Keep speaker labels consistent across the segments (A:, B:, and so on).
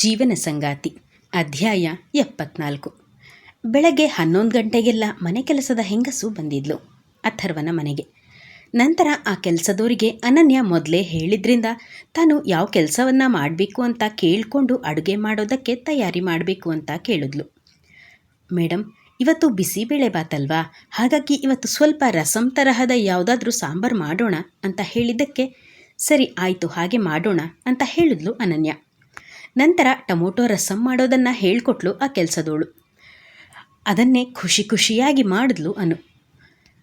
A: ಜೀವನ ಸಂಗಾತಿ, ಅಧ್ಯಾಯ ಎಪ್ಪತ್ನಾಲ್ಕು. ಬೆಳಗ್ಗೆ ಹನ್ನೊಂದು ಗಂಟೆಗೆಲ್ಲ ಮನೆ ಕೆಲಸದ ಹೆಂಗಸು ಬಂದಿದ್ಲು, ಅಥರ್ವನ ಮನೆಗೆ. ನಂತರ ಆ ಕೆಲಸದವರಿಗೆ ಅನನ್ಯ ಮೊದಲೇ ಹೇಳಿದ್ರಿಂದ ತಾನು ಯಾವ ಕೆಲಸವನ್ನ ಮಾಡಬೇಕು ಅಂತ ಕೇಳಿಕೊಂಡು ಅಡುಗೆ ಮಾಡೋದಕ್ಕೆ ತಯಾರಿ ಮಾಡಬೇಕು ಅಂತ ಕೇಳಿದ್ಲು. ಮೇಡಮ್ ಇವತ್ತು ಬಿಸಿಬೇಳೆ ಬಾತಲ್ವಾ? ಹಾಗಾಗಿ ಇವತ್ತು ಸ್ವಲ್ಪ ರಸಂ ತರಹದ ಯಾವುದಾದ್ರೂ ಸಾಂಬಾರು ಮಾಡೋಣ ಅಂತ ಹೇಳಿದ್ದಕ್ಕೆ ಸರಿ, ಆಯಿತು, ಹಾಗೆ ಮಾಡೋಣ ಅಂತ ಹೇಳಿದ್ಲು ಅನನ್ಯ. ನಂತರ ಟೊಮೊಟೊ ರಸಂ ಮಾಡೋದನ್ನು ಹೇಳ್ಕೊಟ್ಲು ಆ ಕೆಲಸದೋಳು. ಅದನ್ನೇ ಖುಷಿ ಖುಷಿಯಾಗಿ ಮಾಡಿದ್ಲು ಅನು.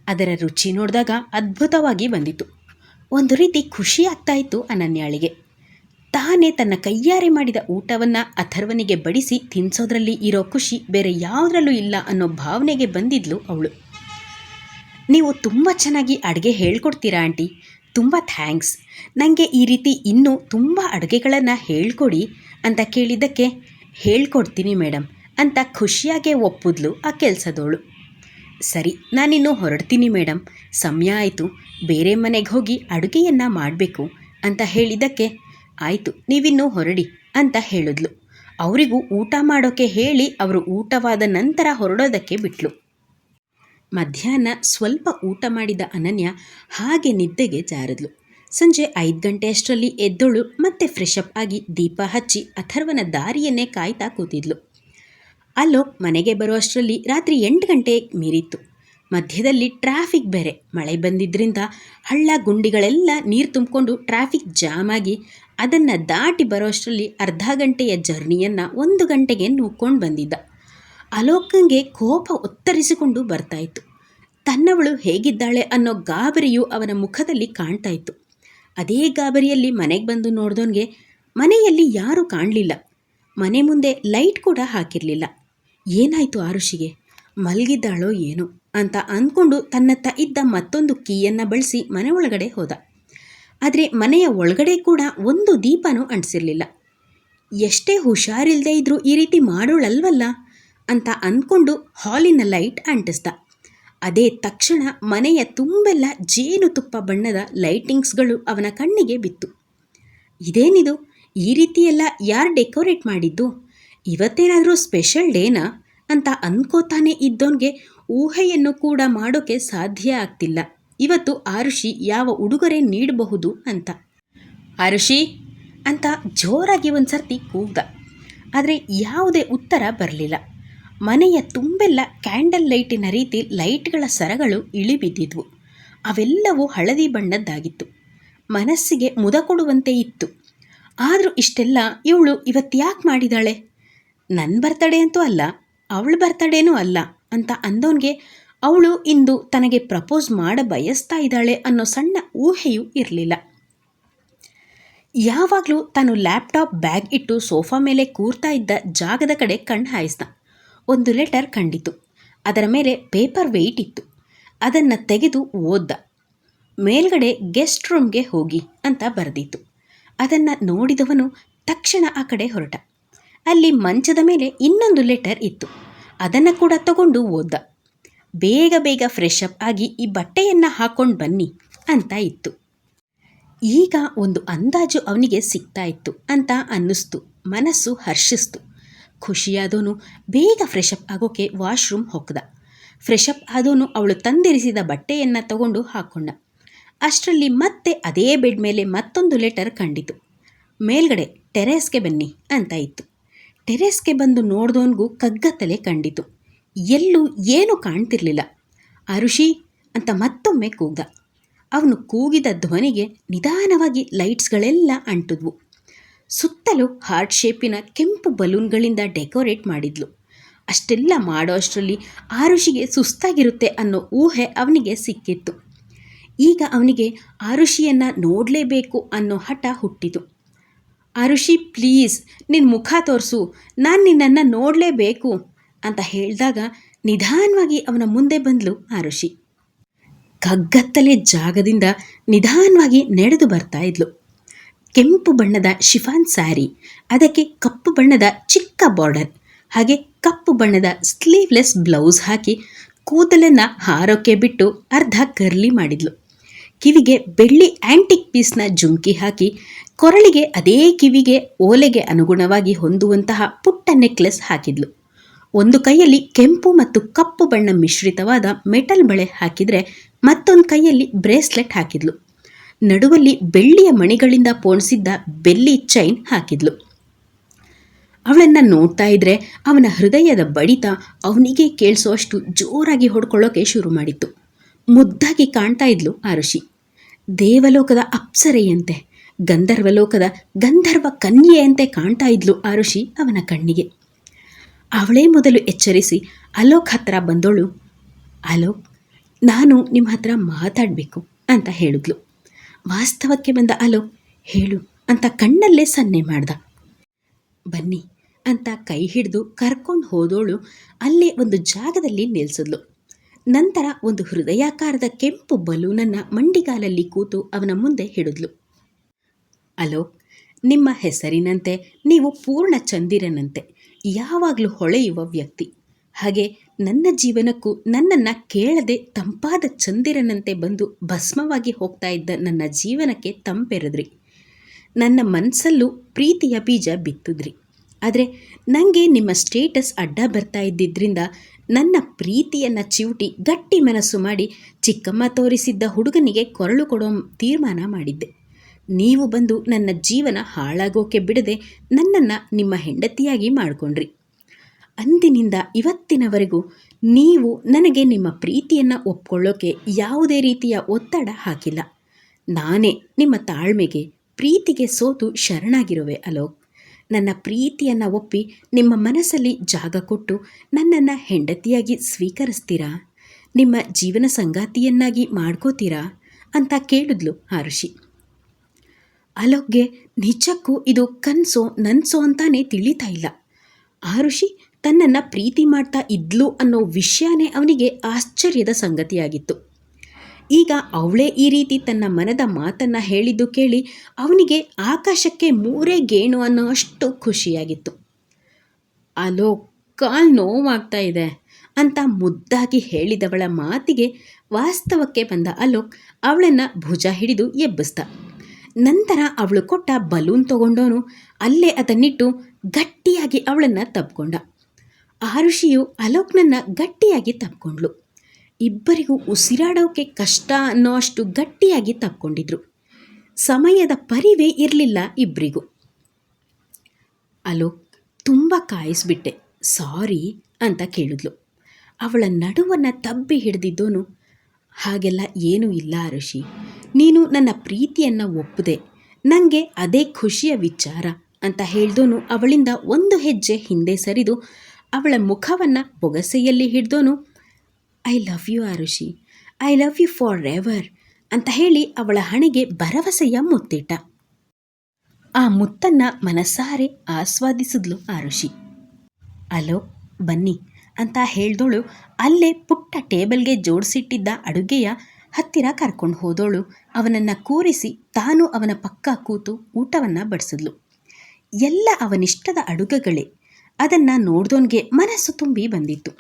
A: ಅದರ ರುಚಿ ನೋಡಿದಾಗ ಅದ್ಭುತವಾಗಿ ಬಂದಿತು ಒಂದು ರೀತಿ ಖುಷಿ ಆಗ್ತಾ ಇತ್ತು ಅನನ್ಯಾಳಿಗೆ. ತಾನೇ ತನ್ನ ಕೈಯಾರೆ ಮಾಡಿದ ಊಟವನ್ನು ಅಥರ್ವನಿಗೆ ಬಡಿಸಿ ತಿನ್ಸೋದ್ರಲ್ಲಿ ಇರೋ ಖುಷಿ ಬೇರೆ ಯಾವುದರಲ್ಲೂ ಇಲ್ಲ ಅನ್ನೋ ಭಾವನೆಗೆ ಬಂದಿದ್ಲು ಅವಳು. ನೀವು ತುಂಬ ಚೆನ್ನಾಗಿ ಅಡುಗೆ ಹೇಳ್ಕೊಡ್ತೀರಾ ಆಂಟಿ? ತುಂಬ ಥ್ಯಾಂಕ್ಸ್. ನನಗೆ ಈ ರೀತಿ ಇನ್ನೂ ತುಂಬ ಅಡುಗೆಗಳನ್ನು ಹೇಳ್ಕೊಡಿ ಅಂತ ಕೇಳಿದ್ದಕ್ಕೆ ಹೇಳ್ಕೊಡ್ತೀನಿ ಮೇಡಮ್ ಅಂತ ಖುಷಿಯಾಗೇ ಒಪ್ಪಿದ್ಲು ಆ ಕೆಲಸದವಳು ಸರಿ, ನಾನಿನ್ನು ಹೊರಡ್ತೀನಿ ಮೇಡಮ್ ಸಮಯ ಆಯಿತು. ಬೇರೆ ಮನೆಗೆ ಹೋಗಿ ಅಡುಗೆಯನ್ನು ಮಾಡಬೇಕು ಅಂತ ಹೇಳಿದ್ದಕ್ಕೆ ಆಯಿತು, ನೀವಿನ್ನೂ ಹೊರಡಿ ಅಂತ ಹೇಳಿದ್ಲು. ಅವರಿಗೂ ಊಟ ಮಾಡೋಕ್ಕೆ ಹೇಳಿ ಅವರು ಊಟವಾದ ನಂತರ ಹೊರಡೋದಕ್ಕೆ ಬಿಟ್ಲು. ಮಧ್ಯಾಹ್ನ ಸ್ವಲ್ಪ ಊಟ ಮಾಡಿದ ಅನನ್ಯ ಹಾಗೆ ನಿದ್ದೆಗೆ ಜಾರದ್ಲು. ಸಂಜೆ ಐದು ಗಂಟೆಯಷ್ಟರಲ್ಲಿ ಎದ್ದೋಳು ಮತ್ತೆ ಫ್ರೆಶ್ ಅಪ್ ಆಗಿ ದೀಪ ಹಚ್ಚಿ ಅಥರ್ವನ ದಾರಿಯನ್ನೇ ಕಾಯ್ತಾ ಕೂತಿದ್ಲು. ಅಲೋಕ್ ಮನೆಗೆ ಬರುವಷ್ಟರಲ್ಲಿ ರಾತ್ರಿ ಎಂಟು ಗಂಟೆ ಮೀರಿತ್ತು. ಮಧ್ಯದಲ್ಲಿ ಟ್ರಾಫಿಕ್ ಬೇರೆ, ಮಳೆ ಬಂದಿದ್ದರಿಂದ ಹಳ್ಳ ಗುಂಡಿಗಳೆಲ್ಲ ನೀರು ತುಂಬಿಕೊಂಡು ಟ್ರಾಫಿಕ್ ಜಾಮ್ ಆಗಿ ಅದನ್ನು ದಾಟಿ ಬರೋಷ್ಟರಲ್ಲಿ ಅರ್ಧ ಗಂಟೆಯ ಜರ್ನಿಯನ್ನು ಒಂದು ಗಂಟೆಗೆ ನೂಕೊಂಡು ಬಂದಿದ್ದ. ಅಲೋಕಂಗೆ ಕೋಪ ಒತ್ತರಿಸಿಕೊಂಡು ಬರ್ತಾಯಿತ್ತು. ತನ್ನವಳು ಹೇಗಿದ್ದಾಳೆ ಅನ್ನೋ ಗಾಬರಿಯು ಅವನ ಮುಖದಲ್ಲಿ ಕಾಣ್ತಾ ಇತ್ತು ಅದೇ ಗಾಬರಿಯಲ್ಲಿ ಮನೆಗೆ ಬಂದು ನೋಡ್ದೋನ್ಗೆ ಮನೆಯಲ್ಲಿ ಯಾರೂ ಕಾಣಲಿಲ್ಲ. ಮನೆ ಮುಂದೆ ಲೈಟ್ ಕೂಡ ಹಾಕಿರಲಿಲ್ಲ. ಏನಾಯಿತು ಆರುಷಿಗೆ? ಮಲಗಿದ್ದಾಳೋ ಏನೋ ಅಂತ ಅಂದ್ಕೊಂಡು ತನ್ನತ್ತ ಇದ್ದ ಮತ್ತೊಂದು ಕೀಯನ್ನು ಬಳಸಿ ಮನೆ ಒಳಗಡೆ ಹೋದ. ಆದರೆ ಮನೆಯ ಒಳಗಡೆ ಕೂಡ ಒಂದು ದೀಪನೂ ಅಂಟಿಸಿರಲಿಲ್ಲ. ಎಷ್ಟೇ ಹುಷಾರಿಲ್ಲದೆ ಇದ್ದರೂ ಈ ರೀತಿ ಮಾಡೋಳಲ್ವಲ್ಲ? ಅಂತ ಅಂದ್ಕೊಂಡು ಹಾಲಿನ ಲೈಟ್ ಅಂಟಿಸ್ದ. ಅದೇ ತಕ್ಷಣ ಮನೆಯ ತುಂಬೆಲ್ಲ ಜೇನುತುಪ್ಪ ಬಣ್ಣದ ಲೈಟಿಂಗ್ಸ್ಗಳು ಅವನ ಕಣ್ಣಿಗೆ ಬಿತ್ತು. ಇದೇನಿದು? ಈ ರೀತಿಯೆಲ್ಲ ಯಾರು ಡೆಕೋರೇಟ್ ಮಾಡಿದ್ದು? ಇವತ್ತೇನಾದರೂ ಸ್ಪೆಷಲ್ ಡೇನಾ? ಅಂತ ಅನ್ಕೋತಾನೆ ಇದ್ದವನಿಗೆ ಊಹೆಯನ್ನು ಕೂಡ ಮಾಡೋಕ್ಕೆ ಸಾಧ್ಯ ಆಗ್ತಿಲ್ಲ. ಇವತ್ತು ಆರುಷಿ ಯಾವ ಉಡುಗೊರೆ ನೀಡಬಹುದು ಅಂತ. ಆರುಷಿ! ಅಂತ ಜೋರಾಗಿ ಒಂದು ಸರ್ತಿ ಕೂಗ್ದ. ಆದರೆ ಯಾವುದೇ ಉತ್ತರ ಬರಲಿಲ್ಲ. ಮನೆಯ ತುಂಬೆಲ್ಲ ಕ್ಯಾಂಡಲ್ ಲೈಟಿನ ರೀತಿ ಲೈಟ್ಗಳ ಸರಗಳು ಇಳಿಬಿದ್ದಿದ್ವು. ಅವೆಲ್ಲವೂ ಹಳದಿ ಬಣ್ಣದ್ದಾಗಿತ್ತು. ಮನಸ್ಸಿಗೆ ಮುದ ಕೊಡುವಂತೆ ಇತ್ತು. ಆದರೂ ಇಷ್ಟೆಲ್ಲ ಇವಳು ಇವತ್ತ್ಯಾಕೆ ಮಾಡಿದಾಳೆ? ನನ್ನ ಬರ್ತಡೇ ಅಂತೂ ಅಲ್ಲ, ಅವಳ ಬರ್ತಡೇನೂ ಅಲ್ಲ ಅಂತ ಅಂದವನಿಗೆ ಅವಳು ಇಂದು ತನಗೆ ಪ್ರಪೋಸ್ ಮಾಡ ಬಯಸ್ತಾ ಇದ್ದಾಳೆ ಅನ್ನೋ ಸಣ್ಣ ಊಹೆಯೂ ಇರಲಿಲ್ಲ. ಯಾವಾಗಲೂ ತಾನು ಲ್ಯಾಪ್ಟಾಪ್ ಬ್ಯಾಗ್ ಇಟ್ಟು ಸೋಫಾ ಮೇಲೆ ಕೂರ್ತಾ ಇದ್ದ ಜಾಗದ ಕಡೆ ಕಣ್ಣು ಹಾಯಿಸ್ದ. ಒಂದು ಲೆಟರ್ ಕಂಡಿತು. ಅದರ ಮೇಲೆ ಪೇಪರ್ ವೆಯ್ಟ್ ಇತ್ತು. ಅದನ್ನು ತೆಗೆದು ಓದ್ದ. ಮೇಲ್ಗಡೆ ಗೆಸ್ಟ್ ರೂಮ್ಗೆ ಹೋಗಿ ಅಂತ ಬರೆದಿತ್ತು. ಅದನ್ನು ನೋಡಿದವನು ತಕ್ಷಣ ಆ ಕಡೆ ಹೊರಟ. ಅಲ್ಲಿ ಮಂಚದ ಮೇಲೆ ಇನ್ನೊಂದು ಲೆಟರ್ ಇತ್ತು. ಅದನ್ನು ಕೂಡ ತಗೊಂಡು ಓದ್ದ. ಬೇಗ ಬೇಗ ಫ್ರೆಶ್ ಅಪ್ ಆಗಿ ಈ ಬಟ್ಟೆಯನ್ನು ಹಾಕೊಂಡು ಬನ್ನಿ ಅಂತ ಇತ್ತು. ಈಗ ಒಂದು ಅಂದಾಜು ಅವನಿಗೆ ಸಿಗ್ತಾ ಇತ್ತು ಅಂತ ಅನ್ನಿಸ್ತು. ಮನಸ್ಸು ಹರ್ಷಿಸ್ತು. ಖುಷಿಯಾದವನು ಬೇಗ ಫ್ರೆಶಪ್ ಆಗೋಕೆ ವಾಶ್ರೂಮ್ ಹೊಕ್ಕದ ಫ್ರೆಶ್ ಅಪ್ ಆದವನು ಅವಳು ತಂದಿರಿಸಿದ ಬಟ್ಟೆಯನ್ನು ತಗೊಂಡು ಹಾಕ್ಕೊಂಡ ಅಷ್ಟರಲ್ಲಿ ಮತ್ತೆ ಅದೇ ಬೆಡ್ ಮೇಲೆ ಮತ್ತೊಂದು ಲೆಟರ್ ಕಂಡಿತು. ಮೇಲ್ಗಡೆ, ಟೆರೇಸ್ಗೆ ಬನ್ನಿ ಅಂತ ಇತ್ತು. ಟೆರೇಸ್ಗೆ ಬಂದು ನೋಡ್ದೋನ್ಗೂ ಕಗ್ಗತ್ತಲೆ ಕಂಡಿತು. ಎಲ್ಲೂ ಏನೂ ಕಾಣ್ತಿರ್ಲಿಲ್ಲ. ಅರುಷಿ ಅಂತ ಮತ್ತೊಮ್ಮೆ ಕೂಗ್ದ. ಅವನು ಕೂಗಿದ ಧ್ವನಿಗೆ ನಿಧಾನವಾಗಿ ಲೈಟ್ಸ್ಗಳೆಲ್ಲ ಅಂಟಿದ್ವು. ಸುತ್ತಲೂ ಹಾರ್ಟ್ ಶೇಪಿನ ಕೆಂಪು ಬಲೂನ್ಗಳಿಂದ ಡೆಕೋರೇಟ್ ಮಾಡಿದ್ಲು. ಅಷ್ಟೆಲ್ಲ ಮಾಡೋ ಅಷ್ಟರಲ್ಲಿ ಆರುಷಿಗೆ ಸುಸ್ತಾಗಿರುತ್ತೆ ಅನ್ನೋ ಊಹೆ ಅವನಿಗೆ ಸಿಕ್ಕಿತ್ತು. ಈಗ ಅವನಿಗೆ ಆರುಷಿಯನ್ನು ನೋಡಲೇಬೇಕು ಅನ್ನೋ ಹಠ ಹುಟ್ಟಿತು. ಆರುಷಿ, ಪ್ಲೀಸ್ ನಿನ್ನ ಮುಖ ತೋರಿಸು. ನಾನು ನಿನ್ನನ್ನು ನೋಡಲೇಬೇಕು ಅಂತ ಹೇಳಿದಾಗ ನಿಧಾನವಾಗಿ ಅವನ ಮುಂದೆ ಬಂದಳು ಆರುಷಿ. ಕಗ್ಗತ್ತಲೆ ಜಾಗದಿಂದ ನಿಧಾನವಾಗಿ ನಡೆದು ಬರ್ತಾ ಇದ್ಲು. ಕೆಂಪು ಬಣ್ಣದ ಶಿಫಾನ್ ಸ್ಯಾರಿ, ಅದಕ್ಕೆ ಕಪ್ಪು ಬಣ್ಣದ ಚಿಕ್ಕ ಬಾರ್ಡರ್, ಹಾಗೆ ಕಪ್ಪು ಬಣ್ಣದ ಸ್ಲೀವ್ಲೆಸ್ ಬ್ಲೌಸ್ ಹಾಕಿ ಕೂದಲನ್ನು ಹಾರೋಕೆ ಬಿಟ್ಟು ಅರ್ಧ ಕರ್ಲಿ ಮಾಡಿದ್ಲು. ಕಿವಿಗೆ ಬೆಳ್ಳಿ ಆ್ಯಂಟಿಕ್ ಪೀಸ್ನ ಜುಮ್ಕಿ ಹಾಕಿ ಕೊರಳಿಗೆ ಅದೇ ಕಿವಿಗೆ ಓಲೆಗೆ ಅನುಗುಣವಾಗಿ ಹೊಂದುವಂತಹ ಪುಟ್ಟ ನೆಕ್ಲೆಸ್ ಹಾಕಿದ್ಲು. ಒಂದು ಕೈಯಲ್ಲಿ ಕೆಂಪು ಮತ್ತು ಕಪ್ಪು ಬಣ್ಣ ಮಿಶ್ರಿತವಾದ ಮೆಟಲ್ ಬಳೆ ಹಾಕಿದರೆ ಮತ್ತೊಂದು ಕೈಯಲ್ಲಿ ಬ್ರೇಸ್ಲೆಟ್ ಹಾಕಿದ್ಲು. ನಡುವಲ್ಲಿ ಬೆಳ್ಳಿಯ ಮಣಿಗಳಿಂದ ಪೋಣಿಸಿದ್ದ ಬೆಲ್ಲಿ ಚೈನ್ ಹಾಕಿದ್ಲು. ಅವಳನ್ನು ನೋಡ್ತಾ ಇದ್ರೆ ಅವನ ಹೃದಯದ ಬಡಿತ ಅವನಿಗೆ ಕೇಳಿಸುವಷ್ಟು ಜೋರಾಗಿ ಹೊಡ್ಕೊಳ್ಳೋಕೆ ಶುರು ಮಾಡಿತ್ತು. ಮುದ್ದಾಗಿ ಕಾಣ್ತಾ ಇದ್ಲು ಆರುಷಿ ದೇವಲೋಕದ ಅಪ್ಸರೆಯಂತೆ, ಗಂಧರ್ವಲೋಕದ ಗಂಧರ್ವ ಕನ್ಯೆಯಂತೆ ಕಾಣ್ತಾ ಇದ್ಲು ಆರುಷಿ ಅವನ ಕಣ್ಣಿಗೆ. ಅವಳೇ ಮೊದಲು ಎಚ್ಚರಿಸಿ, ಅಲೋಕ್ ಹತ್ರ ಬಂದೋಳು. ಅಲೋಕ್, ನಾನು ನಿಮ್ಮ ಹತ್ರ ಮಾತಾಡಬೇಕು, ಅಂತ ಹೇಳಿದ್ಲು. ವಾಸ್ತವಕ್ಕೆ ಬಂದ, ಅಲೋ, ಹೇಳು ಅಂತ ಕಣ್ಣಲ್ಲೇ ಸನ್ನೆ ಮಾಡ್ದ. ಬನ್ನಿ ಅಂತ ಕೈ ಹಿಡಿದು ಕರ್ಕೊಂಡು ಹೋದೋಳು ಅಲ್ಲೇ ಒಂದು ಜಾಗದಲ್ಲಿ ನಿಲ್ಲಿಸಿದ್ಲು ನಂತರ ಒಂದು ಹೃದಯಾಕಾರದ ಕೆಂಪು ಬಲೂನನ್ನು ಮಂಡಿಗಾಲಲ್ಲಿ ಕೂತು ಅವನ ಮುಂದೆ ಹಿಡಿದ್ಲು. ಅಲೋ, ನಿಮ್ಮ ಹೆಸರಿನಂತೆ, ನೀವು ಪೂರ್ಣ ಚಂದಿರನಂತೆ, ಯಾವಾಗಲೂ ಹೊಳೆಯುವ ವ್ಯಕ್ತಿ. ಹಾಗೆ ನನ್ನ ಜೀವನಕ್ಕೂ ನನ್ನನ್ನು ಕೇಳದೆ ತಂಪಾದ ಚಂದಿರನಂತೆ ಬಂದು ಭಸ್ಮವಾಗಿ ಹೋಗ್ತಾ ಇದ್ದ ನನ್ನ ಜೀವನಕ್ಕೆ ತಂಪೆರೆದ್ರಿ. ನನ್ನ ಮನಸ್ಸಲ್ಲೂ ಪ್ರೀತಿಯ ಬೀಜ ಬಿತ್ತಿದ್ರಿ. ಆದರೆ ನನಗೆ ನಿಮ್ಮ ಸ್ಟೇಟಸ್ ಅಡ್ಡ ಬರ್ತಾ ಇದ್ದಿದ್ದರಿಂದ ನನ್ನ ಪ್ರೀತಿಯನ್ನು ಚಿವುಟಿ ಗಟ್ಟಿ ಮನಸ್ಸು ಮಾಡಿ ಚಿಕ್ಕಮ್ಮ ತೋರಿಸಿದ್ದ ಹುಡುಗನಿಗೆ ಕೊರಳು ಕೊಡೋ ತೀರ್ಮಾನ ಮಾಡಿದ್ದೆ. ನೀವು ಬಂದು ನನ್ನ ಜೀವನ ಹಾಳಾಗೋಕೆ ಬಿಡದೆ ನನ್ನನ್ನು ನಿಮ್ಮ ಹೆಂಡತಿಯಾಗಿ ಮಾಡಿಕೊಂಡ್ರಿ. ಅಂದಿನಿಂದ ಇವತ್ತಿನವರೆಗೂ ನೀವು ನನಗೆ ನಿಮ್ಮ ಪ್ರೀತಿಯನ್ನು ಒಪ್ಕೊಳ್ಳೋಕೆ ಯಾವುದೇ ರೀತಿಯ ಒತ್ತಡ ಹಾಕಿಲ್ಲ. ನಾನೇ ನಿಮ್ಮ ತಾಳ್ಮೆಗೆ, ಪ್ರೀತಿಗೆ ಸೋತು ಶರಣಾಗಿರುವೆ ಅಲೋಕ್. ನನ್ನ ಪ್ರೀತಿಯನ್ನು ಒಪ್ಪಿ ನಿಮ್ಮ ಮನಸ್ಸಲ್ಲಿ ಜಾಗ ಕೊಟ್ಟು ನನ್ನನ್ನು ಹೆಂಡತಿಯಾಗಿ ಸ್ವೀಕರಿಸ್ತೀರಾ? ನಿಮ್ಮ ಜೀವನ ಸಂಗಾತಿಯನ್ನಾಗಿ ಮಾಡ್ಕೋತೀರಾ? ಅಂತ ಕೇಳಿದ್ಲು ಆರುಷಿ. ಅಲೋಕ್ಗೆ ನಿಜಕ್ಕೂ ಇದು ಕನಸೋ ನನ್ಸೋ ಅಂತಾನೆ ತಿಳಿತಾ ಇಲ್ಲ. ಆರುಷಿ ತನ್ನನ್ನು ಪ್ರೀತಿ ಮಾಡ್ತಾ ಇದ್ಲು ಅನ್ನೋ ವಿಷಯನೇ ಅವನಿಗೆ ಆಶ್ಚರ್ಯದ ಸಂಗತಿಯಾಗಿತ್ತು. ಈಗ ಅವಳೇ ಈ ರೀತಿ ತನ್ನ ಮನದ ಮಾತನ್ನು ಹೇಳಿದ್ದು ಕೇಳಿ ಅವನಿಗೆ ಆಕಾಶಕ್ಕೆ ಮೂರೇ ಗೇಣು ಅನ್ನೋ ಅಷ್ಟು ಖುಷಿಯಾಗಿತ್ತು. ಅಲೋ, ಕಾಲ್ ನೋವಾಗ್ತಾ ಇದೆ ಅಂತ ಮುದ್ದಾಗಿ ಹೇಳಿದವಳ ಮಾತಿಗೆ ವಾಸ್ತವಕ್ಕೆ ಬಂದ ಅಲೋಕ್ ಅವಳನ್ನು ಭುಜ ಹಿಡಿದು ಎಬ್ಬಿಸ್ದ. ನಂತರ ಅವಳು ಕೊಟ್ಟ ಬಲೂನ್ ತಗೊಂಡೋನು ಅಲ್ಲೇ ಅದನ್ನಿಟ್ಟು ಗಟ್ಟಿಯಾಗಿ ಅವಳನ್ನು ತಬ್ಕೊಂಡ. ಆರುಷಿಯು ಅಲೋಕ್ನನ್ನ ಗಟ್ಟಿಯಾಗಿ ತಬ್ಕೊಂಡ್ಳು ಇಬ್ಬರಿಗೂ ಉಸಿರಾಡೋಕೆ ಕಷ್ಟ ಅನ್ನೋ ಅಷ್ಟು ಗಟ್ಟಿಯಾಗಿ ತಪ್ಕೊಂಡಿದ್ರು. ಸಮಯದ ಪರಿವೇ ಇರಲಿಲ್ಲ ಇಬ್ಬರಿಗೂ ಅಲೋಕ್ ತುಂಬ ಕಾಯಿಸ್ಬಿಟ್ಟೆ. ಸಾರಿ ಅಂತ ಕೇಳಿದ್ಲು. ಅವಳ ನಡುವನ್ನು ತಬ್ಬಿ ಹಿಡಿದಿದ್ದೋನು, ಹಾಗೆಲ್ಲ ಏನೂ ಇಲ್ಲ ಋಷಿ. ನೀನು ನನ್ನ ಪ್ರೀತಿಯನ್ನು ಒಪ್ಪದೆ ನನಗೆ ಅದೇ ಖುಷಿಯ ವಿಚಾರ ಅಂತ ಹೇಳ್ದೋನು ಅವಳಿಂದ ಒಂದು ಹೆಜ್ಜೆ ಹಿಂದೆ ಸರಿದು ಅವಳ ಮುಖವನ್ನು ಬೊಗಸೆಯಲ್ಲಿ ಹಿಡ್ದೋನು, I love you Arushi, I love you forever ಅಂತ ಹೇಳಿ ಅವಳ ಹಣೆಗೆ ಭರವಸೆಯ ಮುತ್ತಿಟ್ಟ. ಆ ಮುತ್ತನ್ನ ಮನಸ್ಸಾರೆ ಆಸ್ವಾದಿಸಿದ್ಲು ಆರುಷಿ. ಅಲೋ, ಬನ್ನಿ ಅಂತ ಹೇಳ್ದೋಳು. ಅಲ್ಲೇ ಪುಟ್ಟ ಟೇಬಲ್ಗೆ ಜೋಡಿಸಿಟ್ಟಿದ್ದ ಅಡುಗೆಯ ಹತ್ತಿರ ಕರ್ಕೊಂಡು ಹೋದೋಳು. ಅವನನ್ನು ಕೂರಿಸಿ ತಾನು ಅವನ ಪಕ್ಕ ಕೂತು ಊಟವನ್ನು ಬಡಿಸಿದ್ಲು. ಎಲ್ಲ ಅವನಿಷ್ಟದ ಅಡುಗೆಗಳೇ. ಅದನ್ನು ನೋಡ್ದೋನ್ಗೆ ಮನಸ್ಸು ತುಂಬಿ ಬಂದಿತ್ತು.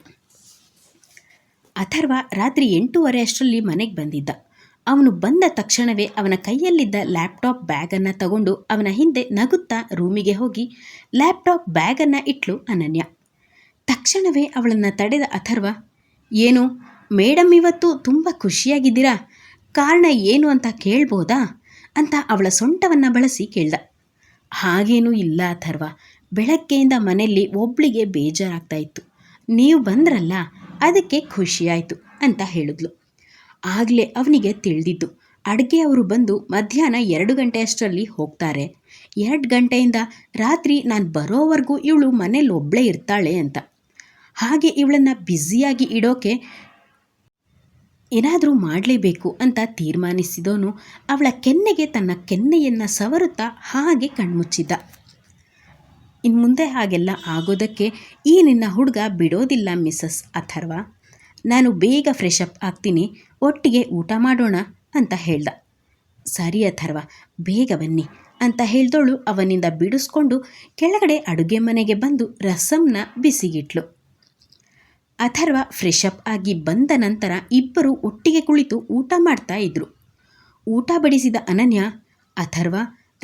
A: ಅಥರ್ವ ರಾತ್ರಿ ಎಂಟೂವರೆ ಅಷ್ಟರಲ್ಲಿ ಮನೆಗೆ ಬಂದಿದ್ದ. ಅವನು ಬಂದ ತಕ್ಷಣವೇ ಅವನ ಕೈಯಲ್ಲಿದ್ದ ಲ್ಯಾಪ್ಟಾಪ್ ಬ್ಯಾಗನ್ನು ತಗೊಂಡು ಅವನ ಹಿಂದೆ ನಗುತ್ತಾ ರೂಮಿಗೆ ಹೋಗಿ ಲ್ಯಾಪ್ಟಾಪ್ ಬ್ಯಾಗನ್ನು ಇಟ್ಲು ಅನನ್ಯ. ತಕ್ಷಣವೇ ಅವಳನ್ನು ತಡೆದ ಅಥರ್ವ, ಏನು ಮೇಡಮ್ ಇವತ್ತು ತುಂಬ ಖುಷಿಯಾಗಿದ್ದೀರಾ? ಕಾರಣ ಏನು ಅಂತ ಕೇಳ್ಬೋದಾ? ಅಂತ ಅವಳ ಸೊಂಟವನ್ನು ಬಳಸಿ ಕೇಳ್ದ. ಹಾಗೇನೂ ಇಲ್ಲ ಅಥರ್ವ ಬೆಳಗ್ಗೆಯಿಂದ ಮನೆಯಲ್ಲಿ ಒಬ್ಳಿಗೆ ಬೇಜಾರಾಗ್ತಾ ಇತ್ತು ನೀವು ಬಂದ್ರಲ್ಲ, ಅದಕ್ಕೆ ಖುಷಿಯಾಯಿತು ಅಂತ ಹೇಳಿದ್ಲು. ಆಗಲೇ ಅವನಿಗೆ ತಿಳಿದಿದ್ದು ಅಡುಗೆಯವರು ಬಂದು ಮಧ್ಯಾಹ್ನ ಎರಡು ಗಂಟೆಯಷ್ಟರಲ್ಲಿ ಹೋಗ್ತಾರೆ. ಎರಡು ಗಂಟೆಯಿಂದ ರಾತ್ರಿ ನಾನು ಬರೋವರೆಗೂ ಇವಳು ಮನೇಲಿ ಒಬ್ಬಳೇ ಇರ್ತಾಳೆ ಅಂತ. ಹಾಗೆ ಇವಳನ್ನು ಬ್ಯುಸಿಯಾಗಿ ಇಡೋಕೆ ಏನಾದರೂ ಮಾಡಲೇಬೇಕು ಅಂತ ತೀರ್ಮಾನಿಸಿದವನು ಅವಳ ಕೆನ್ನೆಗೆ ತನ್ನ ಕೆನ್ನೆಯನ್ನು ಸವರುತ್ತಾ ಹಾಗೆ ಕಣ್ಮುಚ್ಚಿದ್ದ. ಇನ್ನು ಮುಂದೆ ಹಾಗೆಲ್ಲ ಆಗೋದಕ್ಕೆ ಈ ನಿನ್ನ ಹುಡುಗ ಬಿಡೋದಿಲ್ಲ ಮಿಸ್ಸಸ್ ಅಥರ್ವ. ನಾನು ಬೇಗ ಫ್ರೆಶ್ ಅಪ್ ಆಗ್ತೀನಿ, ಒಟ್ಟಿಗೆ ಊಟ ಮಾಡೋಣ ಅಂತ ಹೇಳ್ದ. ಸರಿ ಅಥರ್ವ, ಬೇಗ ಬನ್ನಿ ಅಂತ ಹೇಳ್ದೋಳು ಅವನಿಂದ ಬಿಡಿಸ್ಕೊಂಡು ಕೆಳಗಡೆ ಅಡುಗೆ ಮನೆಗೆ ಬಂದು ರಸಂನ ಬಿಸಿಗಿಟ್ಲು. ಅಥರ್ವ ಫ್ರೆಶ್ ಅಪ್ ಆಗಿ ಬಂದ ನಂತರ ಇಬ್ಬರು ಒಟ್ಟಿಗೆ ಕುಳಿತು ಊಟ ಮಾಡ್ತಾ ಇದ್ರು. ಊಟ ಬಡಿಸಿದ ಅನನ್ಯ, ಅಥರ್ವ,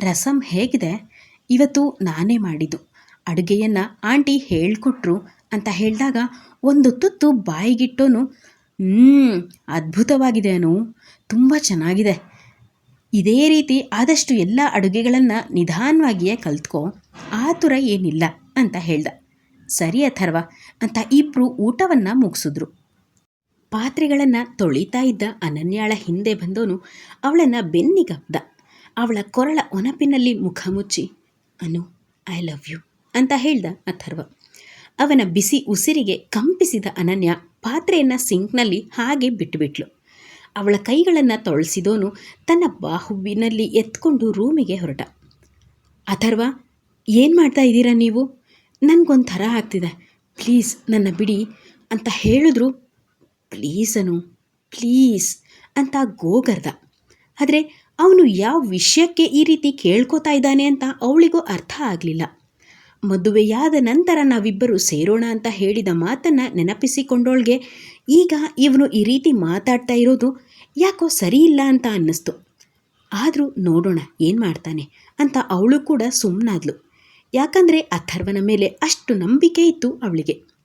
A: ರಸಂ ಹೇಗಿದೆ? ಇವತ್ತು ನಾನೇ ಮಾಡಿದ್ದು. ಅಡುಗೆಯನ್ನು ಆಂಟಿ ಹೇಳಿಕೊಟ್ರು ಅಂತ ಹೇಳಿದಾಗ ಒಂದು ತುತ್ತು ಬಾಯಿಗಿಟ್ಟೋನು ಹ್ಞೂ ಅದ್ಭುತವಾಗಿದೆ ಅನು, ತುಂಬ ಚೆನ್ನಾಗಿದೆ. ಇದೇ ರೀತಿ ಆದಷ್ಟು ಎಲ್ಲ ಅಡುಗೆಗಳನ್ನು ನಿಧಾನವಾಗಿಯೇ ಕಲ್ತ್ಕೊ ಆತುರ ಏನಿಲ್ಲ ಅಂತ ಹೇಳ್ದ. ಸರಿ ಅಥರ್ವ ಅಂತ ಇಬ್ಬರು ಊಟವನ್ನು ಮುಗಿಸಿದ್ರು. ಪಾತ್ರೆಗಳನ್ನು ತೊಳಿತಾ ಇದ್ದ ಅನನ್ಯಾಳ ಹಿಂದೆ ಬಂದೋನು, ಅವಳನ್ನು ಬೆನ್ನಿಗಪ್ದ ಅವಳ ಕೊರಳ ಒನಪಿನಲ್ಲಿ ಮುಖ ಮುಚ್ಚಿ ಅನು ಐ ಲವ್ ಯು ಅಂತ ಹೇಳ್ದ ಅಥರ್ವ. ಅವನ ಬಿಸಿ ಉಸಿರಿಗೆ ಕಂಪಿಸಿದ ಅನನ್ಯ ಪಾತ್ರೆಯನ್ನು ಸಿಂಕ್ನಲ್ಲಿ ಹಾಗೆ ಬಿಟ್ಟುಬಿಟ್ಲು ಅವಳ ಕೈಗಳನ್ನು ತೊಳಸಿದೋನು ತನ್ನ ಬಾಹುವಿನಲ್ಲಿ ಎತ್ಕೊಂಡು ರೂಮಿಗೆ ಹೊರಟ. ಅಥರ್ವ, ಏನು ಮಾಡ್ತಾ ಇದ್ದೀರಾ ನೀವು? ನನಗೊಂಥರ ಆಗ್ತಿದೆ. ಪ್ಲೀಸ್ ನನ್ನ ಬಿಡಿ ಅಂತ ಹೇಳಿದ್ರು. ಪ್ಲೀಸ್ ಅನು, ಪ್ಲೀಸ್ ಅಂತ ಗೋಗರ್ದ. ಆದರೆ ಅವನು ಯಾವ ವಿಷಯಕ್ಕೆ ಈ ರೀತಿ ಕೇಳ್ಕೊತಾ ಇದ್ದಾನೆ ಅಂತ ಅವಳಿಗೂ ಅರ್ಥ ಆಗಲಿಲ್ಲ. ಮದುವೆಯಾದ ನಂತರ ನಾವಿಬ್ಬರು ಸೇರೋಣ ಅಂತ ಹೇಳಿದ ಮಾತನ್ನು ನೆನಪಿಸಿಕೊಂಡೋಳ್ಗೆ ಈಗ ಇವನು ಈ ರೀತಿ ಮಾತಾಡ್ತಾ ಇರೋದು ಯಾಕೋ ಸರಿ ಇಲ್ಲ ಅಂತ ಅನ್ನಿಸ್ತು. ಆದರೂ ನೋಡೋಣ ಏನು ಮಾಡ್ತಾನೆ ಅಂತ ಅವಳು ಕೂಡ ಸುಮ್ಮನಾದ್ಲು ಯಾಕಂದರೆ ಅಥರ್ವನ ಮೇಲೆ ಅಷ್ಟು ನಂಬಿಕೆ ಇತ್ತು ಅವಳಿಗೆ.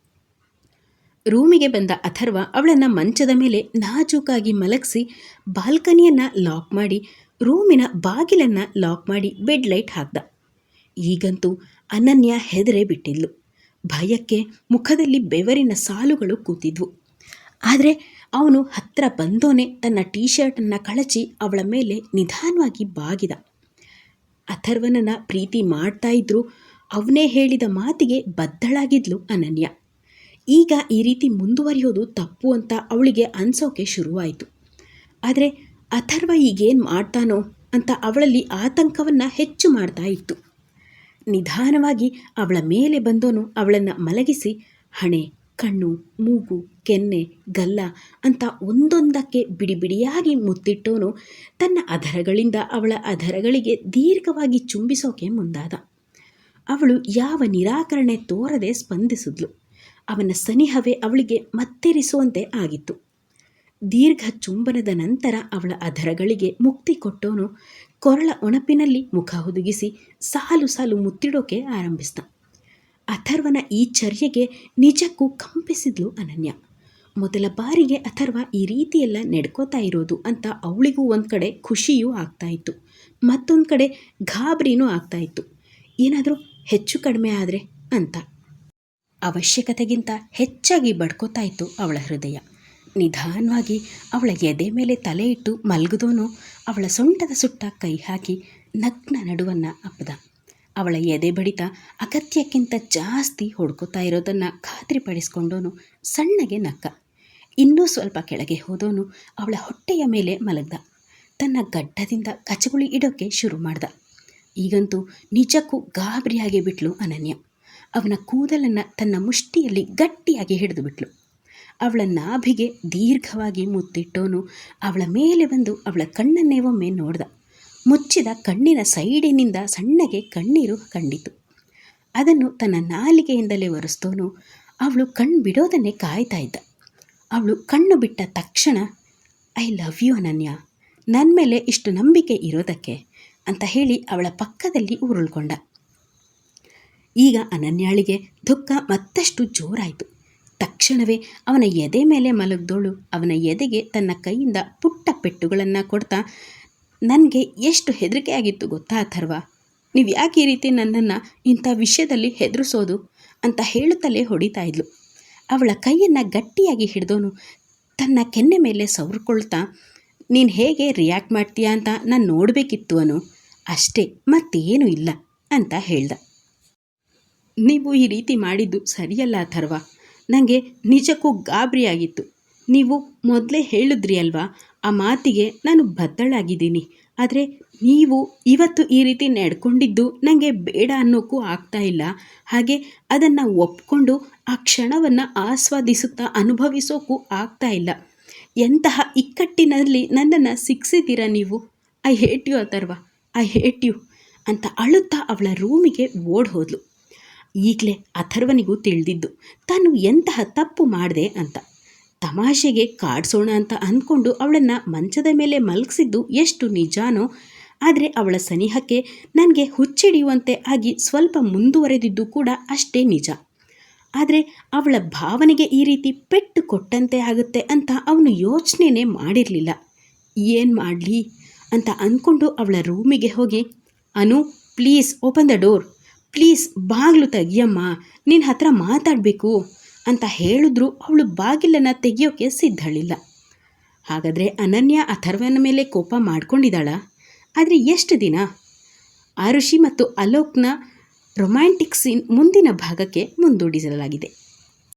A: ರೂಮಿಗೆ ಬಂದ ಅಥರ್ವ ಅವಳನ್ನು ಮಂಚದ ಮೇಲೆ ನಾಜೂಕಾಗಿ ಮಲಗಿಸಿ ಬಾಲ್ಕನಿಯನ್ನು ಲಾಕ್ ಮಾಡಿ ರೂಮಿನ ಬಾಗಿಲನ್ನು ಲಾಕ್ ಮಾಡಿ ಬೆಡ್ ಲೈಟ್ ಹಾಕ್ದ. ಈಗಂತೂ ಅನನ್ಯ ಹೆದರೆ ಬಿಟ್ಟಿದ್ಲು. ಭಯಕ್ಕೆ ಮುಖದಲ್ಲಿ ಬೆವರಿನ ಸಾಲುಗಳು ಕೂತಿದ್ವು. ಆದರೆ ಅವನು ಹತ್ತಿರ ಬಂದೋನೆ ತನ್ನ ಟೀ ಶರ್ಟನ್ನು ಕಳಚಿ ಅವಳ ಮೇಲೆ ನಿಧಾನವಾಗಿ ಬಾಗಿದ. ಅಥರ್ವನನ್ನು ಪ್ರೀತಿ ಮಾಡ್ತಾ ಇದ್ರು ಅವನೇ ಹೇಳಿದ ಮಾತಿಗೆ ಬದ್ದಳಾಗಿದ್ಲು ಅನನ್ಯ. ಈಗ ಈ ರೀತಿ ಮುಂದುವರಿಯೋದು ತಪ್ಪು ಅಂತ ಅವಳಿಗೆ ಅನಿಸೋಕೆ ಶುರುವಾಯಿತು. ಆದರೆ ಅಥರ್ವ ಈಗೇನು ಮಾಡ್ತಾನೋ ಅಂತ ಅವಳಲ್ಲಿ ಆತಂಕವನ್ನು ಹೆಚ್ಚು ಮಾಡ್ತಾ ಇತ್ತು. ನಿಧಾನವಾಗಿ ಅವಳ ಮೇಲೆ ಬಂದೋನು ಅವಳನ್ನು ಮಲಗಿಸಿ, ಹಣೆ, ಕಣ್ಣು, ಮೂಗು, ಕೆನ್ನೆ, ಗಲ್ಲ ಅಂತ ಒಂದೊಂದಕ್ಕೆ ಬಿಡಿ ಬಿಡಿಯಾಗಿ ಮುತ್ತಿಟ್ಟೋನು ತನ್ನ ಅಧರಗಳಿಂದ ಅವಳ ಅಧರಗಳಿಗೆ ದೀರ್ಘವಾಗಿ ಚುಂಬಿಸೋಕೆ ಮುಂದಾದ. ಅವಳು ಯಾವ ನಿರಾಕರಣೆ ತೋರದೆ ಸ್ಪಂದಿಸಿದ್ಲು. ಅವನ ಸನಿಹವೇ ಅವಳಿಗೆ ಮತ್ತೆರಿಸುವಂತೆ ಆಗಿತ್ತು. ದೀರ್ಘ ಚುಂಬನದ ನಂತರ ಅವಳ ಅಧರಗಳಿಗೆ ಮುಕ್ತಿ ಕೊಟ್ಟೋನು ಕೊರಳ ಒಣಪಿನಲ್ಲಿ ಮುಖ ಹುದುಗಿಸಿ ಸಾಲು ಸಾಲು ಮುತ್ತಿಡೋಕೆ ಆರಂಭಿಸಿದ. ಅಥರ್ವನ ಈ ಚರ್ಯೆಗೆ ನಿಜಕ್ಕೂ ಕಂಪಿಸಿದ್ಲು ಅನನ್ಯ. ಮೊದಲ ಬಾರಿಗೆ ಅಥರ್ವ ಈ ರೀತಿಯೆಲ್ಲ ನಡ್ಕೋತಾ ಇರೋದು ಅಂತ ಅವಳಿಗೂ ಒಂದು ಕಡೆ ಖುಷಿಯೂ ಆಗ್ತಾ ಇತ್ತು. ಮತ್ತೊಂದು ಕಡೆ ಗಾಬರಿನೂ ಆಗ್ತಾ ಇತ್ತು. ಏನಾದರೂ ಹೆಚ್ಚು ಕಡಿಮೆ ಆದರೆ ಅಂತ. ಅವಶ್ಯಕತೆಗಿಂತ ಹೆಚ್ಚಾಗಿ ಬಡ್ಕೋತಾ ಇತ್ತು ಅವಳ ಹೃದಯ. ನಿಧಾನವಾಗಿ ಅವಳ ಎದೆ ಮೇಲೆ ತಲೆ ಇಟ್ಟು ಮಲಗಿದೋನು ಅವಳ ಸೊಂಟದ ಸುಟ್ಟ ಕೈ ಹಾಕಿ ನಗ್ನ ನಡುವನ್ನು ಅಪ್ಪದ ಅವಳ ಎದೆ ಬಡಿತ ಅಗತ್ಯಕ್ಕಿಂತ ಜಾಸ್ತಿ ಹೊಡ್ಕೋತಾ ಇರೋದನ್ನು ಖಾತ್ರಿಪಡಿಸ್ಕೊಂಡೋನು ಸಣ್ಣಗೆ ನಕ್ಕ. ಇನ್ನೂ ಸ್ವಲ್ಪ ಕೆಳಗೆ ಹೋದೋನು ಅವಳ ಹೊಟ್ಟೆಯ ಮೇಲೆ ಮಲಗ್ದ. ತನ್ನ ಗಡ್ಡದಿಂದ ಕಚಗುಳಿ ಇಡೋಕ್ಕೆ ಶುರು ಮಾಡ್ದ. ಈಗಂತೂ ನಿಜಕ್ಕೂ ಗಾಬರಿಯಾಗಿ ಬಿಟ್ಲು ಅನನ್ಯ. ಅವನ ಕೂದಲನ್ನು ತನ್ನ ಮುಷ್ಟಿಯಲ್ಲಿ ಗಟ್ಟಿಯಾಗಿ ಹಿಡಿದು ಬಿಟ್ಲು. ಅವಳ ನಾಭಿಗೆ ದೀರ್ಘವಾಗಿ ಮುತ್ತಿಟ್ಟೋನು ಅವಳ ಮೇಲೆ ಬಂದು ಅವಳ ಕಣ್ಣನ್ನೇ ಒಮ್ಮೆ ನೋಡ್ದ. ಮುಚ್ಚಿದ ಕಣ್ಣಿನ ಸೈಡಿನಿಂದ ಸಣ್ಣಗೆ ಕಣ್ಣೀರು ಕಂಡಿತು. ಅದನ್ನು ತನ್ನ ನಾಲಿಗೆಯಿಂದಲೇ ಒರೆಸ್ತೋನು ಅವಳು ಕಣ್ಣು ಬಿಡೋದನ್ನೇ ಕಾಯ್ತಾ ಇದ್ದ. ಅವಳು ಕಣ್ಣು ಬಿಟ್ಟ ತಕ್ಷಣ, ಐ ಲವ್ ಯು ಅನನ್ಯ ನನ್ನ ಮೇಲೆ ಇಷ್ಟು ನಂಬಿಕೆ ಇರೋದಕ್ಕೆ ಅಂತ ಹೇಳಿ ಅವಳ ಪಕ್ಕದಲ್ಲಿ ಉರುಳ್ಕೊಂಡ. ಈಗ ಅನನ್ಯಾಳಿಗೆ ದುಃಖ ಮತ್ತಷ್ಟು ಜೋರಾಯಿತು. ತಕ್ಷಣವೇ ಅವನ ಎದೆ ಮೇಲೆ ಮಲಗ್ದೋಳು. ಅವನ ಎದೆಗೆ ತನ್ನ ಕೈಯಿಂದ ಪುಟ್ಟ ಪೆಟ್ಟುಗಳನ್ನು ಕೊಡ್ತಾ, ನನಗೆ ಎಷ್ಟು ಹೆದರಿಕೆ ಆಗಿತ್ತು ಗೊತ್ತಾ ಅಥರ್ವ? ನೀವು ಯಾಕೆ ಈ ರೀತಿ ನನ್ನನ್ನು ಇಂಥ ವಿಷಯದಲ್ಲಿ ಹೆದರಿಸೋದು? ಅಂತ ಹೇಳುತ್ತಲೇ ಹೊಡಿತಾ ಇದ್ಲು. ಅವಳ ಕೈಯನ್ನು ಗಟ್ಟಿಯಾಗಿ ಹಿಡಿದೋನು. ತನ್ನ ಕೆನ್ನೆ ಮೇಲೆ ಸವರ್ಕೊಳ್ತಾ, ನೀನು ಹೇಗೆ ರಿಯಾಕ್ಟ್ ಮಾಡ್ತೀಯಾ ಅಂತ ನಾನು ನೋಡಬೇಕಿತ್ತು ಅನು. ಅಷ್ಟೇ, ಮತ್ತೇನೂ ಇಲ್ಲ ಅಂತ ಹೇಳ್ದ. ನೀವು ಈ ರೀತಿ ಮಾಡಿದ್ದು ಸರಿಯಲ್ಲ ಅಥರ್ವ. ನನಗೆ ನಿಜಕ್ಕೂ ಗಾಬರಿಯಾಗಿತ್ತು. ನೀವು ಮೊದಲೇ ಹೇಳಿದ್ರಿ ಅಲ್ವಾ, ಆ ಮಾತಿಗೆ ನಾನು ಬದ್ದಳಾಗಿದ್ದೀನಿ ಆದರೆ ನೀವು ಇವತ್ತು ಈ ರೀತಿ ನಡ್ಕೊಂಡಿದ್ದು ನನಗೆ ಬೇಡ ಅನ್ನೋಕ್ಕೂ ಆಗ್ತಾ ಇಲ್ಲ. ಹಾಗೆ ಅದನ್ನು ಒಪ್ಕೊಂಡು ಆ ಕ್ಷಣವನ್ನು ಆಸ್ವಾದಿಸುತ್ತಾ ಅನುಭವಿಸೋಕ್ಕೂ ಆಗ್ತಾ ಇಲ್ಲ. ಎಂತಹ ಇಕ್ಕಟ್ಟಿನಲ್ಲಿ ನನ್ನನ್ನು ಸಿಕ್ಸಿದ್ದೀರಾ ನೀವು? I hate you Atharva, I hate you ಅಂತ ಅಳುತ್ತಾ ಅವಳ ರೂಮಿಗೆ ಓಡ್ ಹೋದ್ಲು ಈಗಲೇ ಅಥರ್ವನಿಗೂ ತಿಳಿದಿದ್ದು, ತಾನು ಎಂತಹ ತಪ್ಪು ಮಾಡಿದೆ ಅಂತ. ತಮಾಷೆಗೆ ಕಾಡಿಸೋಣ ಅಂತ ಅಂದ್ಕೊಂಡು ಅವಳನ್ನು ಮಂಚದ ಮೇಲೆ ಮಲಗಿಸಿದ್ದು ಎಷ್ಟು ನಿಜಾನೋ, ಆದರೆ ಅವಳ ಸನಿಹಕ್ಕೆ ನನಗೆ ಹುಚ್ಚಿಡಿಯುವಂತೆ ಆಗಿ ಸ್ವಲ್ಪ ಮುಂದುವರೆದಿದ್ದು ಕೂಡ ಅಷ್ಟೇ ನಿಜ. ಆದರೆ ಅವಳ ಭಾವನೆಗೆ ಈ ರೀತಿ ಪೆಟ್ಟು ಕೊಟ್ಟಂತೆ ಆಗುತ್ತೆ ಅಂತ ಅವನು ಯೋಚನೆನೇ ಮಾಡಿರಲಿಲ್ಲ. ಏನು ಮಾಡಲಿ? ಅಂತ ಅಂದ್ಕೊಂಡು ಅವಳ ರೂಮಿಗೆ ಹೋಗಿ, Anu, please, open the door. Please ಬಾಗಿಲು ತೆಗಿಯಮ್ಮ ನಿನ್ನ ಹತ್ರ ಮಾತಾಡಬೇಕು ಅಂತ ಹೇಳಿದ್ರು ಅವಳು ಬಾಗಿಲನ್ನು ತೆಗಿಯೋಕೆ ಸಿದ್ಧಳಿಲ್ಲ. ಹಾಗಾದರೆ ಅನನ್ಯ ಅಥರ್ವನ ಮೇಲೆ ಕೋಪ ಮಾಡ್ಕೊಂಡಿದ್ದಾಳ? ಆದರೆ ಎಷ್ಟು ದಿನ? ಆರುಷಿ ಮತ್ತು ಅಲೋಕ್ನ ರೊಮ್ಯಾಂಟಿಕ್ ಸೀನ್ ಮುಂದಿನ ಭಾಗಕ್ಕೆ ಮುಂದೂಡಿಸಲಾಗಿದೆ.